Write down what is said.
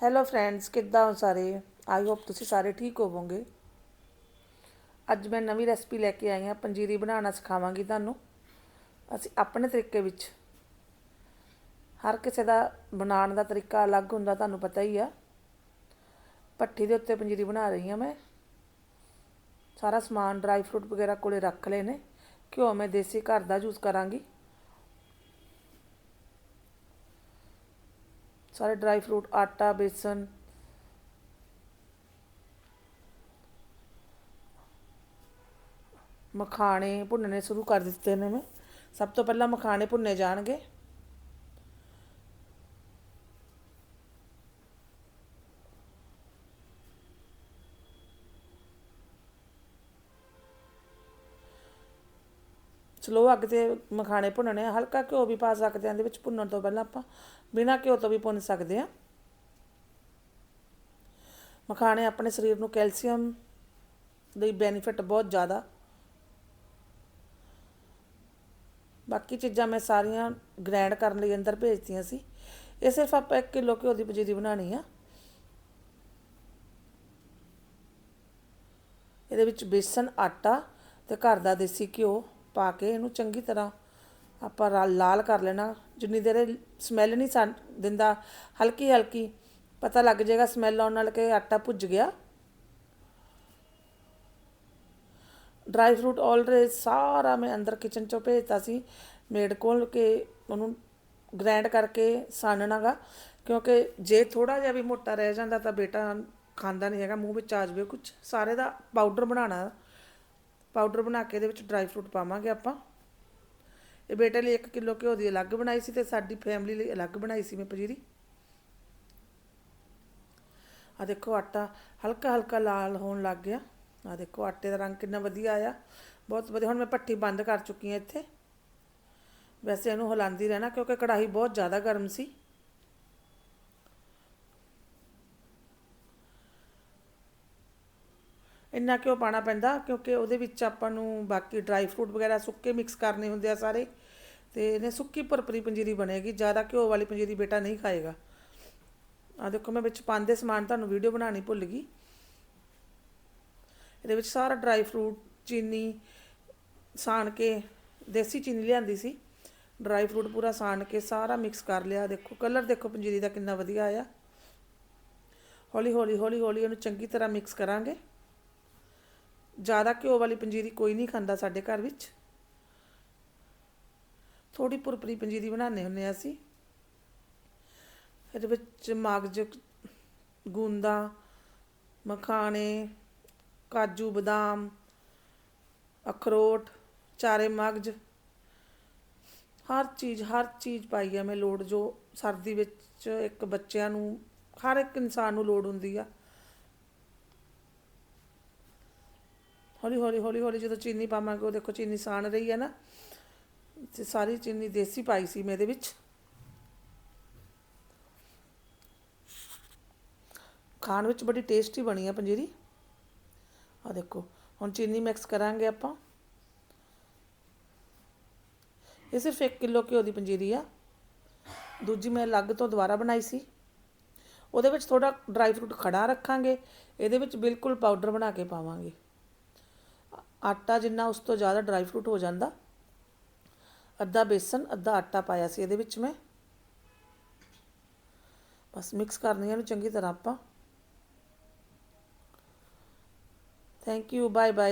Hello friends ਕਿੱਦਾਂ ਹੋ ਸਾਰੇ? ਆਈ ਹੋਪ ਤੁਸੀਂ ਸਾਰੇ ਠੀਕ ਹੋਵੋਗੇ। ਅੱਜ ਮੈਂ ਨਵੀਂ ਰੈਸਪੀ ਲੈ ਕੇ ਆਈ ਹਾਂ, ਪੰਜੀਰੀ ਬਣਾਉਣਾ ਸਿਖਾਵਾਂਗੀ ਤੁਹਾਨੂੰ। ਅਸੀਂ ਆਪਣੇ ਤਰੀਕੇ ਵਿੱਚ। ਹਰ ਕਿਸੇ ਦਾ ਬਣਾਉਣ ਦਾ ਤਰੀਕਾ ਅਲੱਗ ਹੁੰਦਾ, ਤੁਹਾਨੂੰ ਪਤਾ ਹੀ ਆ। ਭੱਠੀ ਦੇ ਉੱਤੇ ਪੰਜੀਰੀ ਬਣਾ ਰਹੀ ਹਾਂ ਮੈਂ। ਸਾਰਾ ਸਮਾਨ ਡਰਾਈ ਫਰੂਟ ਵਗੈਰਾ ਕੋਲੇ ਰੱਖ ਲਏ ਨੇ। ਘਿਓ ਮੈਂ ਦੇਸੀ ਘਰ ਦਾ ਯੂਜ਼ ਕਰਾਂਗੀ। ਸਾਰੇ ਡਰਾਈ ਫਰੂਟ, ਆਟਾ, ਬੇਸਨ। ਮਖਾਣੇ ਭੁੰਨਣੇ ਸ਼ੁਰੂ ਕਰ ਦਿੱਤੇ ਨੇ ਮੈਂ। ਸਭ ਤੋਂ ਪਹਿਲਾਂ ਮਖਾਣੇ ਭੁੰਨੇ ਜਾਣਗੇ। ਸਲੋ ਅੱਗ ਤੇ ਮਖਾਣੇ ਭੁੰਨਣੇ ਆ, ਹਲਕਾ ਘਿਓ ਵੀ ਪਾ ਸਕਦੇ ਆ, ਇਹਦੇ ਵਿੱਚ ਭੁੰਨਣ ਤੋਂ ਪਹਿਲਾਂ ਆਪਾਂ ਬਿਨਾਂ ਘਿਓ ਤੋਂ ਵੀ ਭੁੰਨ ਸਕਦੇ ਆ। ਮਖਾਣੇ ਆਪਣੇ ਸਰੀਰ ਨੂੰ ਕੈਲਸ਼ੀਅਮ ਲਈ ਬੈਨੀਫਿਟ ਬਹੁਤ ਜ਼ਿਆਦਾ। ਬਾਕੀ ਚੀਜ਼ਾਂ ਮੈਂ ਸਾਰੀਆਂ ਗ੍ਰੈਂਡ ਕਰਨ ਲਈ ਅੰਦਰ ਭੇਜਤੀਆਂ ਸੀ। ਇਹ ਸਿਰਫ ਆਪਾਂ 1 ਕਿਲੋ ਘਿਓ ਦੀ ਪੰਜੀਰੀ ਬਣਾਣੀ ਆ। ਇਹਦੇ ਵਿੱਚ ਬੇਸਨ, ਆਟਾ ਤੇ ਘਰ ਦਾ ਦੇਸੀ ਘਿਓ। ਪਾ ਕੇ ਇਹਨੂੰ ਚੰਗੀ ਤਰ੍ਹਾਂ ਆਪਾਂ ਲਾਲ ਕਰ ਲੈਣਾ। ਜਿੰਨੀ ਦੇਰ ਸਮੈਲ ਨਹੀਂ ਸੰ, ਦਿੰਦਾ, ਹਲਕੀ ਹਲਕੀ ਪਤਾ ਲੱਗ ਜਾਏਗਾ ਸਮੈਲ ਆਉਣ ਨਾਲ ਕਿ ਆਟਾ ਭੁੱਜ ਗਿਆ। ਡਰਾਈ ਫਰੂਟ ਆਲਰੇਡੀ ਸਾਰਾ ਮੈਂ ਅੰਦਰ ਕਿਚਨ ਚੋਂ ਭੇਜਤਾ ਸੀ। ਮੇਡ ਕੋਲ ਕਿ ਉਹਨੂੰ ਗ੍ਰੈਂਡ ਕਰਕੇ ਸਾਨਣਾਗਾ ਕਿਉਂਕਿ ਜੇ ਥੋੜਾ ਜਿਹਾ ਵੀ ਮੋਟਾ ਰਹਿ ਜਾਂਦਾ ਤਾਂ ਬੇਟਾ ਖਾਂਦਾ ਨਹੀਂ ਹੈਗਾ, ਮੂੰਹ ਵਿੱਚ ਆ ਜਾਵੇ ਕੁਝ ਸਾਰੇ ਦਾ ਪਾਊਡਰ ਬਣਾਉਣਾ। ਪਾਊਡਰ ਬਣਾ ਕੇ ਇਹਦੇ ਵਿੱਚ ਡਰਾਈ ਫਰੂਟ ਪਾਵਾਂਗੇ ਆਪਾਂ। ਇਹ ਬੇਟੇ ਲਈ 1 ਕਿਲੋ ਘਿਓ ਦੀ ਅਲੱਗ ਬਣਾਈ ਸੀ ਤੇ ਸਾਡੀ ਫੈਮਿਲੀ ਲਈ ਅਲੱਗ ਬਣਾਈ ਸੀ ਮੈਂ ਪਜੀਰੀ। ਆ ਦੇਖੋ ਆਟਾ ਹਲਕਾ ਹਲਕਾ ਲਾਲ ਹੋਣ ਲੱਗ ਗਿਆ। ਆ ਦੇਖੋ ਆਟੇ ਦਾ ਰੰਗ ਕਿੰਨਾ ਵਧੀਆ ਆਇਆ। ਬਹੁਤ ਵਧੀਆ, ਹੁਣ ਮੈਂ ਪੱਠੀ ਬੰਦ ਕਰ ਚੁੱਕੀ ਹਾਂ ਇੱਥੇ। ਵੈਸੇ ਇਹਨੂੰ ਹਿਲਾਉਂਦੀ ਰਹਿਣਾ ਕਿਉਂਕਿ ਕੜਾਹੀ ਬਹੁਤ ਜ਼ਿਆਦਾ ਗਰਮ ਸੀ। ਇੰਨਾ ਕਿਉਂ ਪਾਣਾ ਪੈਂਦਾ? ਕਿਉਂਕਿ ਉਹਦੇ ਵਿੱਚ ਆਪਾਂ ਨੂੰ ਬਾਕੀ ਡਰਾਈ ਫਰੂਟ ਵਗੈਰਾ ਸੁੱਕੇ ਮਿਕਸ ਕਰਨੇ ਹੁੰਦੇ ਆ ਸਾਰੇ। ਤੇ ਇਹਨੇ ਸੁੱਕੀ ਪਰਪਰੀ ਪੰਜੀਰੀ ਬਣੇਗੀ। ਜ਼ਿਆਦਾ ਘਿਓ ਵਾਲੀ ਪੰਜੀਰੀ ਬੇਟਾ ਨਹੀਂ ਖਾਏਗਾ। ਆ ਦੇਖੋ, ਮੈਂ ਵਿੱਚ ਪਾਉਂਦੇ ਸਮਾਨ ਤੁਹਾਨੂੰ ਵੀਡੀਓ ਬਣਾਉਣੀ ਭੁੱਲ ਗਈ। ਇਹਦੇ ਵਿੱਚ ਸਾਰਾ ਡਰਾਈ ਫਰੂਟ ਚੀਨੀ ਸਾਣ ਕੇ ਦੇਸੀ ਚੀਨੀ ਲਿਆਂਦੀ ਸੀ। ਡਰਾਈ ਫਰੂਟ ਪੂਰਾ ਸਾਣ ਕੇ ਸਾਰਾ ਮਿਕਸ ਕਰ ਲਿਆ। ਦੇਖੋ ਕਲਰ ਦੇਖੋ ਪੰਜੀਰੀ ਦਾ ਕਿੰਨਾ ਵਧੀਆ ਆਇਆ। ਹੌਲੀ ਹੌਲੀ ਹੌਲੀ ਹੌਲੀ ਇਹਨੂੰ ਚੰਗੀ ਤਰ੍ਹਾਂ ਮਿਕਸ ਕਰਾਂਗੇ। ਜ਼ਿਆਦਾ ਘਿਓ ਵਾਲੀ ਪੰਜੀਰੀ ਕੋਈ ਨਹੀਂ ਖਾਂਦਾ ਸਾਡੇ ਘਰ ਵਿੱਚ। ਥੋੜੀ ਪੁਰਪਰੀ ਪੰਜੀਰੀ ਬਣਾਉਂਦੇ ਹੁੰਨੇ ਆ ਅਸੀਂ। ਇਹਦੇ ਵਿੱਚ ਮਗਜ ਗੁੰਦਾ, ਮਖਾਣੇ, ਕਾਜੂ, ਬਦਾਮ, ਅਖਰੋਟ, ਚਾਰੇ ਮਗਜ। ਹਰ ਚੀਜ਼ ਹਰ ਚੀਜ਼ ਪਾਈ ਆ ਮੈਂ ਲੋੜ ਜੋ ਸਰਦੀ ਵਿੱਚ ਇੱਕ ਬੱਚਿਆਂ ਨੂੰ, ਹਰ ਇੱਕ ਇਨਸਾਨ ਨੂੰ ਲੋੜ ਹੁੰਦੀ ਆ। ਹੌਲੀ ਹੌਲੀ ਹੌਲੀ ਹੌਲੀ ਜਦੋਂ ਚੀਨੀ ਪਾਵਾਂਗੇ, ਉਹ ਦੇਖੋ ਚੀਨੀ ਸਾਣ ਰਹੀ ਹੈ ਨਾ। ਤੇ ਸਾਰੀ ਚੀਨੀ ਦੇਸੀ ਪਾਈ ਸੀ ਮੈਂ ਇਹਦੇ ਵਿੱਚ। ਖਾਣ ਵਿੱਚ ਬੜੀ ਟੇਸਟੀ ਬਣੀ ਆ ਪੰਜੀਰੀ। ਆ ਦੇਖੋ, ਹੁਣ ਚੀਨੀ ਮਿਕਸ ਕਰਾਂਗੇ ਆਪਾਂ। ਇਹ ਸਿਰਫ 1 ਕਿਲੋ ਘਿਓ ਦੀ ਪੰਜੀਰੀ ਆ। ਦੂਜੀ ਮੈਂ ਅਲੱਗ ਤੋਂ ਦੁਬਾਰਾ ਬਣਾਈ ਸੀ। ਉਹਦੇ ਵਿੱਚ ਥੋੜਾ ਡਰਾਈ ਫਰੂਟ ਖੜਾ ਰੱਖਾਂਗੇ। ਇਹਦੇ ਵਿੱਚ ਬਿਲਕੁਲ ਪਾਊਡਰ ਬਣਾ ਕੇ ਪਾਵਾਂਗੇ। ਆਟਾ ਜਿੰਨਾ ਉਸ ਤੋਂ ਜ਼ਿਆਦਾ ਡਰਾਈ ਫਰੂਟ ਹੋ ਜਾਂਦਾ। ਅੱਧਾ ਬੇਸਨ, ਅੱਧਾ ਆਟਾ ਪਾਇਆ ਸੀ ਇਹਦੇ ਵਿੱਚ ਮੈਂ। ਬਸ ਮਿਕਸ ਕਰਨੀ ਇਹਨੂੰ ਚੰਗੀ ਤਰ੍ਹਾਂ ਆਪਾਂ। Thank you bye bye